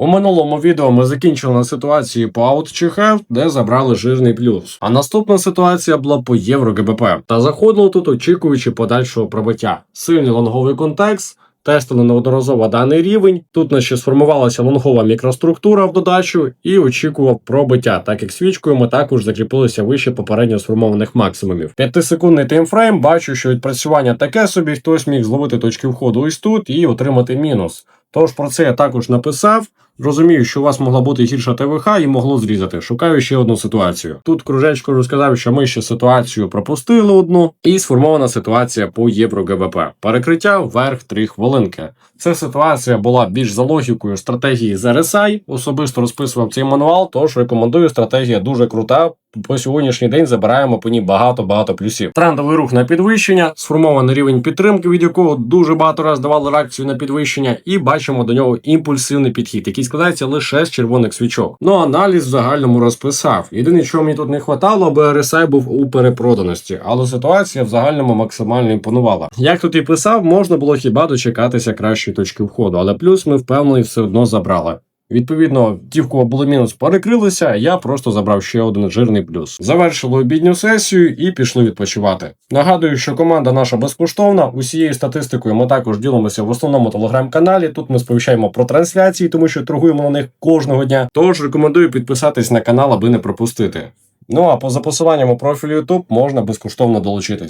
У минулому відео ми закінчили на ситуації по out чи have, де забрали жирний плюс. А наступна ситуація була по євро ГБП. Та заходило тут, очікуючи подальшого пробиття. Сильний лонговий контекст. Тестили неодноразово даний рівень. Тут нас ще сформувалася лонгова мікроструктура в додачу і очікував пробиття, так як свічкою ми також закріпилися вище попередньо сформованих максимумів. П'ятисекундний таймфрейм бачу, що відпрацювання таке собі, хтось міг зловити точки входу ось тут і отримати мінус. Тож про це я також написав. Розумію, що у вас могла бути гірша ТВХ і могло зрізати. Шукаю ще одну ситуацію. Тут кружечко розказав, що ми ще ситуацію пропустили одну, і сформована ситуація по євро ГВП. Перекриття вверх 3 хвилинки. Ця ситуація була більш за логікою стратегії з RSI. Особисто розписував цей мануал, тож рекомендую. Стратегія дуже крута. По сьогоднішній день забираємо по ній багато-багато плюсів. Трендовий рух на підвищення, сформований рівень підтримки, від якого дуже багато разів давали реакцію на підвищення, і бачимо до нього імпульсивний підхід, який складається лише з червоних свічок. Ну аналіз в загальному розписав. Єдине, чого мені тут не хватало, аби RSI був у перепроданості, але ситуація в загальному максимально імпонувала. Як тут і писав, можна було хіба дочекатися кращої точки входу, але плюс ми впевнений все одно забрали. Відповідно, ті, в кого було мінус, перекрилися. Я просто забрав ще один жирний плюс. Завершили обідню сесію і пішли відпочивати. Нагадую, що команда наша безкоштовна. Усією статистикою ми також ділимося в основному телеграм-каналі. Тут ми сповіщаємо про трансляції, тому що торгуємо на них кожного дня. Тож рекомендую підписатись на канал, аби не пропустити. Ну а по за посиланням у профілі YouTube можна безкоштовно долучитись.